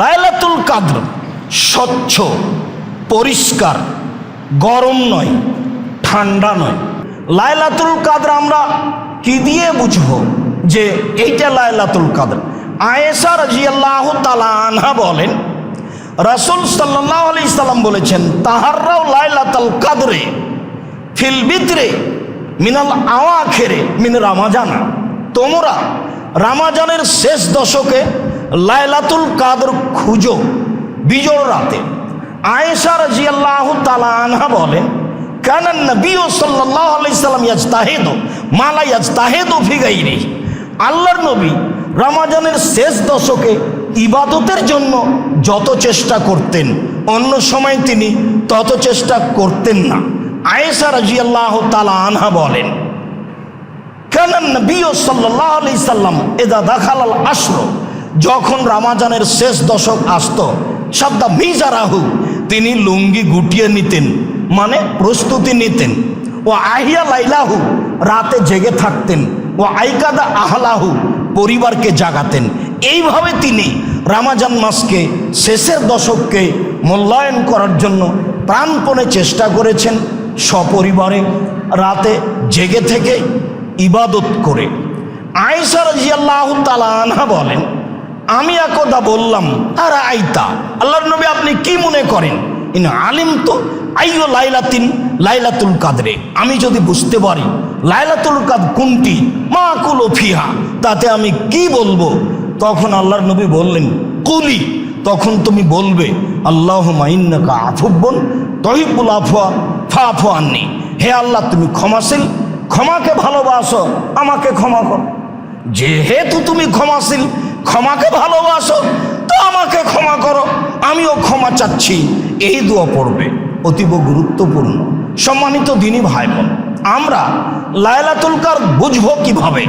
লাইলাতুল কাদ্র স্বচ্ছ, পরিষ্কার, গরম নয়, ঠান্ডা নয়। লাইলাতুল কাদ্র আমরা কি দিয়ে বুঝব যে এইটা লাইলাতুল কাদ্র? আয়েশা রাজিয়াল্লাহ তালা আনহা বলেন, রাসুল সাল্লাহ আলি সাল্লাম বলেছেন, তাহাররাও লাইলাতুল কাদরে ফিল বিতরে মিনাল আওয়া খেরে মিন রামাজানা। তোমরা রামাজানের শেষ দশকে লাইলাতুল কাদর খুঁজো বিজোড় রাতে। আয়েশা রাজিয়াল্লাহ তালা আনহা বলেন, কেন নবী ও সাল্লাহ আলাইসাল্লাম ইয়াজতাহেদ? মালা ইয়াজতাহেদ ফিগাইরি আল্লাহর নবী রামাজানের শেষ দশকে ইবাদতের জন্য যত চেষ্টা করতেন, অন্য সময় তিনি তত চেষ্টা করতেন না। আয়েশা রাজিয়াল্লাহ তালা আনহা বলেন, কেন নবী ও সাল্লাহ আলি সাল্লাম এদা দেখালাল আসলো যখন রামাজানের শেষ দশক আসত শব্দা মিজারাহু তিনি লুঙ্গি গুটিয়ে নিতেন মানে প্রস্তুতি নিতেন। ও আহিয়া লাইলাহু রাতে জেগে থাকতেন, ও আইকাদা আহলাহু পরিবারকে জাগাতেন। এইভাবে তিনি রামাজান মাসকে, শেষের দশককে মূল্যায়ন করার জন্য প্রাণপণে চেষ্টা করেছেন, সপরিবারে রাতে জেগে থেকে ইবাদত করে। আয়েশা রাজিয়াল্লাহ তালা আনহা বলেন আমি একদা বললাম, আর আইতা, আল্লাহর নবী আপনি কি মনে করেন? ইন আলিম তো আইও লাইলাতিন, লাইলাতুল কাদরে। আমি যদি বুঝতে পারি, লাইলাতুল কাদ কোনটি? মা কুলো ফিহা। তাতে আমি কি বলব? তখন আল্লাহর নবী বললেন, কুলি। তখন তুমি বলবে আল্লাহ মাইন্নাকা আফুব্বন তহিবুল আফুয়া ফা আননি। হে আল্লাহ, তুমি ক্ষমাশীল। ক্ষমাকে ভালোবাসো, আমাকে ক্ষমা করো। যেহেতু তুমি ক্ষমাশীল ক্ষমাকে ভালোবাসো, তো আমাকে ক্ষমা করো। আমিও ক্ষমা চাচ্ছি। এই দোয়া পড়বে অতীব গুরুত্বপূর্ণ। সম্মানিত দিনী ভাই বোন আমরা লায়লাতুল কার বুঝব কীভাবে?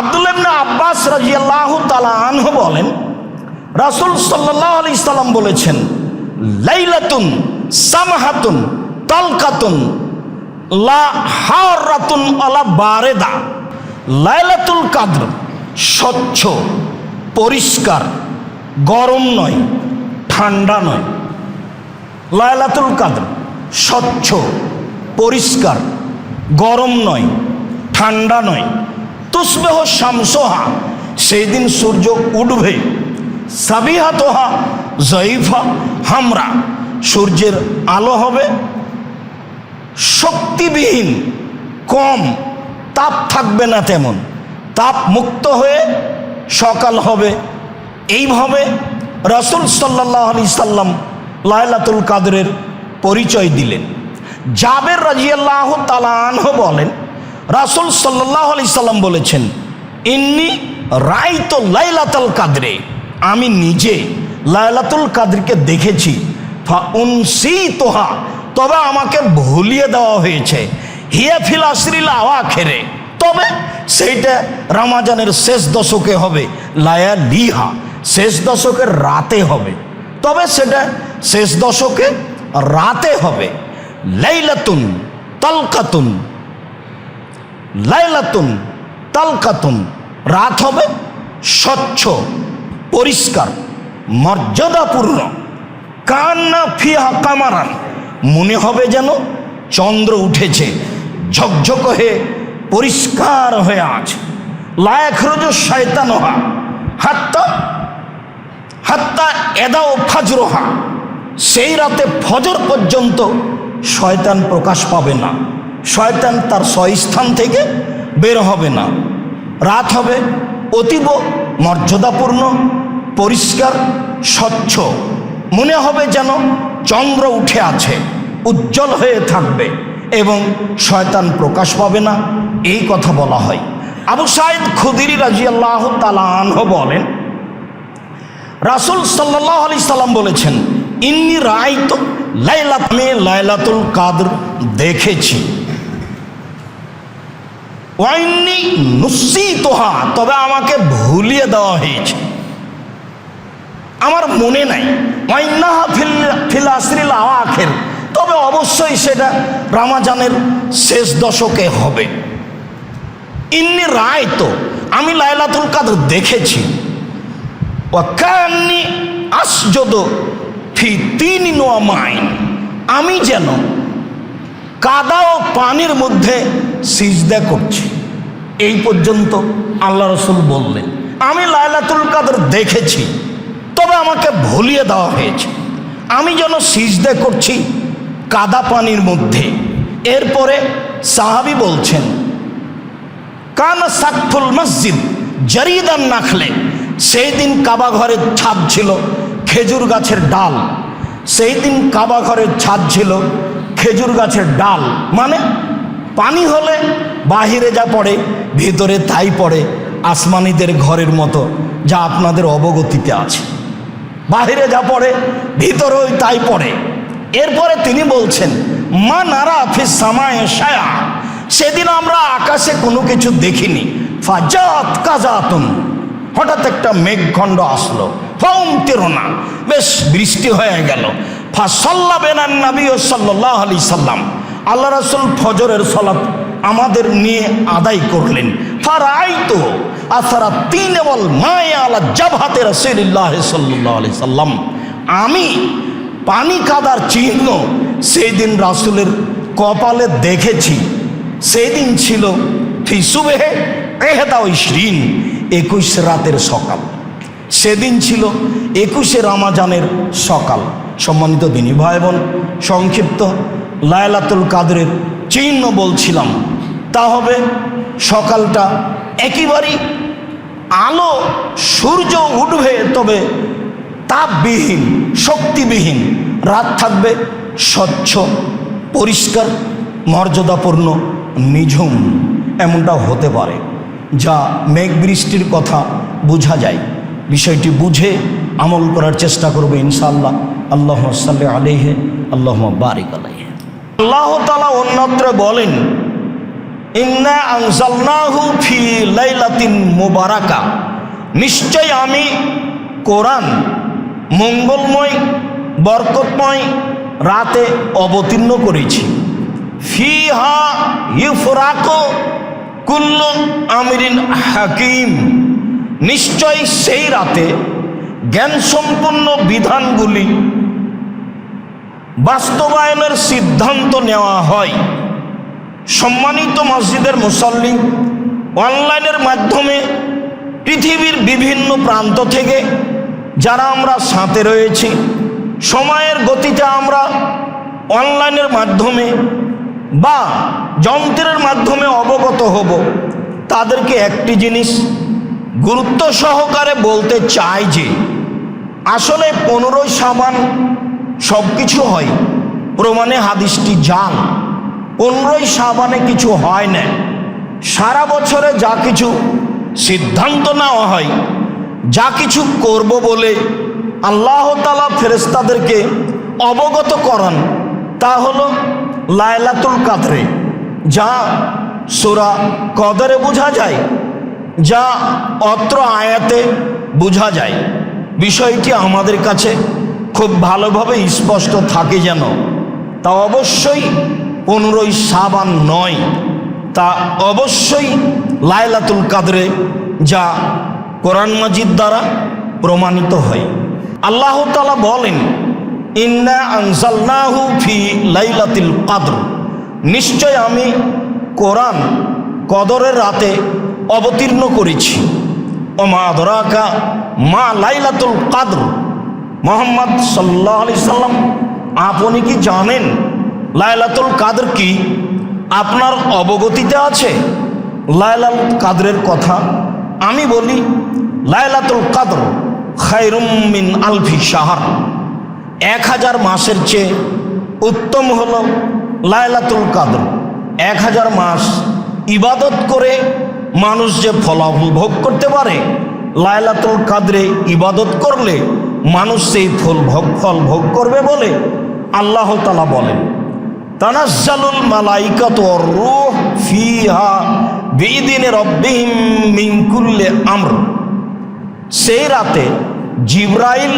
আব্দুল্লাবনা আব্বাস রাজিয়াল্লাহ তালা আনহ বলেন, রাসুল সাল্লাহ আলি সাল্লাম বলেছেন, লাইলাতুন সামাহাতুন তালকাতুন লা হারাতুন আলা বারেদা। লাইলাতুল কাদ্র স্বচ্ছ, পরিষ্কার, গরম নয়, ঠান্ডা নয়। লায়লাতুল কাদ্র, স্বচ্ছ, পরিষ্কার, গরম নয়, ঠান্ডা নয়। তুসবেহ শামসোহা সেই দিন সূর্য উঠবে। সাবিহাতোহা, জয়ীফা, হামরা, সূর্যের আলো হবে। শক্তিবিহীন, কম, তাপ থাকবে না তেমন। তাপ মুক্ত হয়ে সকাল হবে। এইভাবে রসুল সাল্লাহ আলি সাল্লাম লায়লাতুল কাদরের পরিচয় দিলেন। জাবের রাজিয়াল্লাহ তালাহ বলেন, রাসুল সাল্লাহ আলি সাল্লাম বলেছেন, ইন্নি রাই তো লাইলাতুল কাদরে, আমি নিজে লায়লাতুল কাদরকে দেখেছি তোহা তবে আমাকে ভুলিয়ে দেওয়া হয়েছে। হিয়া ফিল আশরিল আওয়া খেরে তবে সেইটা রামাজানের শেষ দশকে হবে, লায়া লিহা। শেষ দশকের রাতে হবে। তবে সেটা শেষ দশকে রাতে হবে। লাইলাতুন তালকাতুন লাইলাতুন তালকাতুন। রাত হবে স্বচ্ছ, পরিষ্কার, মর্যাদাপূর্ণ। কান্না ফিহা কামারান। মনে হবে যেন চন্দ্র উঠেছে। ঝকঝক হয়ে পরিষ্কার হয়ে আছে লায়ক রোজ শয়তানহা হাত্তা হাত্তা এদা ও ফাজরোহা সেই রাতে ফজর পর্যন্ত শয়তান প্রকাশ পাবে না। শয়তান তার স্বস্থান থেকে বের হবে না। রাত হবে অতীব মর্যাদাপূর্ণ, পরিষ্কার, স্বচ্ছ। মনে হবে যেন চন্দ্র উঠে আছে, উজ্জ্বল হয়ে থাকবে এবং শয়তান প্রকাশ পাবে না। এই কথা বলা হয়। আবু সাইদ খুদিরি রাজিয়াল্লাহ তালাহ বলেন, রাসুল সাল্লাহ আলি সাল্লাম বলেছেন, ইন্নি রায় তো লাইলাত লাইলাতুল কাদর দেখেছি। ওয়াইনি নুসি তোহা তবে আমাকে ভুলিয়ে দেওয়া হয়েছে। আমার মনে নাই। ওয়াইনাহা ফিল ফিল আসরিল তবে অবশ্যই সেটা রামাজানের শেষ দশকে হবে। ইন্নি রায় তো, আমি লাইলাতুল কাদর দেখেছি। ওয়াকান্নি আসজদ ফি তিন মাইন আমি যেন কাদা ও পানির মধ্যে সিজদা করছি। এই পর্যন্ত আল্লাহ রসুল বললেন, আমি লাইলাতুল কাদের দেখেছি, তবে আমাকে ভুলিয়ে দেওয়া হয়েছে। আমি যেন সিজদা করছি কাদা পানির মধ্যে। এরপরে সাহাবি বলছেন মসজিদ, জরিদান নাখলে সেই দিন কাবা ঘরের ছাদ ছিল খেজুর গাছের ডাল। সেই দিন কাবা ঘরের ছাদ ছিল খেজুর গাছের ডাল। মানে পানি হলে বাহিরে যা পড়ে, ভিতরে তাই পড়ে, আসমানিদের ঘরের মতো যা আপনাদের অবগতিতে আছে। বাহিরে যা পড়ে, ভিতরেও তাই পড়ে। এরপরে তিনি বলছেন, মা নারা ফিস সামায় সায়া সেদিন আমরা আকাশে কোনো কিছু দেখিনি। ফাজাত কাজাতুন। হঠাৎ একটা মেঘখণ্ড আসলো। ফম তেরোনা। বেশ বৃষ্টি হয়ে গেল। ফাসল্লা বেনান নবী ও সাল্লাহ আলি সাল্লাম। আল্লাহ রাসুল ফজরের সলাপ আমাদের নিয়ে আদায় করলেন। ফারাই তো আসারা তিন বল মায়া আলা জাভাতে রসিল্লাহ সাল্লাহ আলি সাল্লাম। আমি পানি কাদার চিহ্ন সেই দিন রাসুলের কপালে দেখেছি। সেই দিন ছিল ফিসুবেহে এহেদা ইশরিন একুশ রাতের সকাল। সেদিন ছিল একুশে রামাজানের সকাল। সম্মানিত দিনী ভাই বোন সংক্ষিপ্ত লায়লাতুল কাদরের চিহ্ন বলছিলাম। তা হবে সকালটা একেবারেই আলো, সূর্য উঠবে তবে তাপবিহীন, শক্তিবিহীন। রাত থাকবে স্বচ্ছ, পরিষ্কার, মর্যাদাপূর্ণ নিঝুম এমনটা হতে পারে, যা মেঘ বৃষ্টির কথা বোঝা যায়। বিষয়টি বুঝে আমল করার চেষ্টা করবে ইনশাআল্লাহ। আল্লাহ সাল্লি আলিহে আল্লাহ বারিক আলাইহে। আল্লাহ তালা অন্যত্র বলেন, ইন্না আনজালনাহু ফি লাইলাতিন মুবারাকা। নিশ্চয় আমি কোরআন মঙ্গলময়, বরকতময় রাতে অবতীর্ণ করেছি। ফিহা ইউফরাকো কুল্লু আমিরিন হাকিম। নিশ্চয় সেই রাতে জ্ঞানসম্পন্ন বিধানগুলি বাস্তবায়নের সিদ্ধান্ত নেওয়া হয়। সম্মানিত মসজিদের মুসল্লি অনলাইনের মাধ্যমে পৃথিবীর বিভিন্ন প্রান্ত থেকে যারা আমরা সাথে রয়েছি, সময়ের গতিতে আমরা অনলাইনের মাধ্যমে বা যন্ত্রের মাধ্যমে অবগত হব। তাদেরকে একটি জিনিস গুরুত্ব সহকারে বলতে চাই যে, আসলে পনেরোই সাবান সব কিছু হয়, প্রমাণে হাদিসটি জাল পনেরোই সাবানে কিছু হয় না। সারা বছরে যা কিছু সিদ্ধান্ত নেওয়া হয়, যা কিছু করব বলে আল্লাহ তালা ফেরেস্তাদেরকে অবগত করান, তা হলো লায়লাতুল কাদরে, যা সোরা কদরে বোঝা যায়, যা অত্র আয়াতে বোঝা যায়। বিষয়টি আমাদের কাছে খুব ভালোভাবে স্পষ্ট থাকে যেন। তা অবশ্যই পনেরোই সাবান নয়। তা অবশ্যই লায়লাতুল কাদরে, যা কোরআন মাজিদ দ্বারা প্রমাণিত হয়। আল্লাহ তালা বলেন ইন্না ফি নিশ্চয় আমি কোরআন কদরের রাতে অবতীর্ণ করেছি। ও মা ধরাকা মা লাইলাতুল কাদর। মোহাম্মদ সাল্লাহ আলি সাল্লাম, আপনি কি জানেন লাইলাতুল কাদর কি? আপনার অবগতিতে আছে? লাইলাল কাদরের কথা আমি বলি, লাইলাতুল কাদর খায়রুম মিন আলফি শাহর। এক হাজার মাসের চেয়ে উত্তম হলো লায়লাতুল কাদর। এক হাজার মাস ইবাদত করে মানুষ যে ফলাফল ভোগ করতে পারে লায়লাতুল কাদরে ইবাদত করলে মানুষ সেই ফল ভোগ ফল ভোগ করবে বলে আল্লাহ তালা বলেন। তানাজ্জালুল মালাইকাত রূহ ফিহা বিদিনে রব্বিহিম মিন কুল্লি আমর। সেই রাতে জিব্রাইল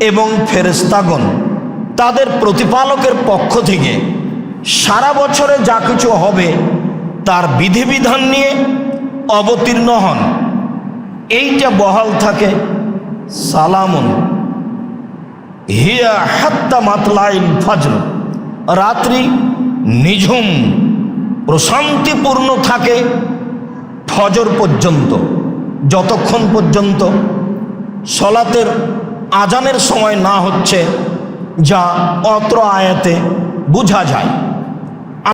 এবং ফেরেস্তাগণ তাদের প্রতিপালকের পক্ষ থেকে সারা বছরে যা কিছু হবে তার বিধিবিধান নিয়ে অবতীর্ণ হন। এইটা বহাল থাকে সালামুন। হিয়া হাত্তা মাতলাইল ফজর। রাত্রি নিঝুম, প্রশান্তিপূর্ণ থাকে ফজর পর্যন্ত, যতক্ষণ পর্যন্ত সলাতের আজানের সময় না হচ্ছে যা অত্র আয়াতে বোঝা যায়।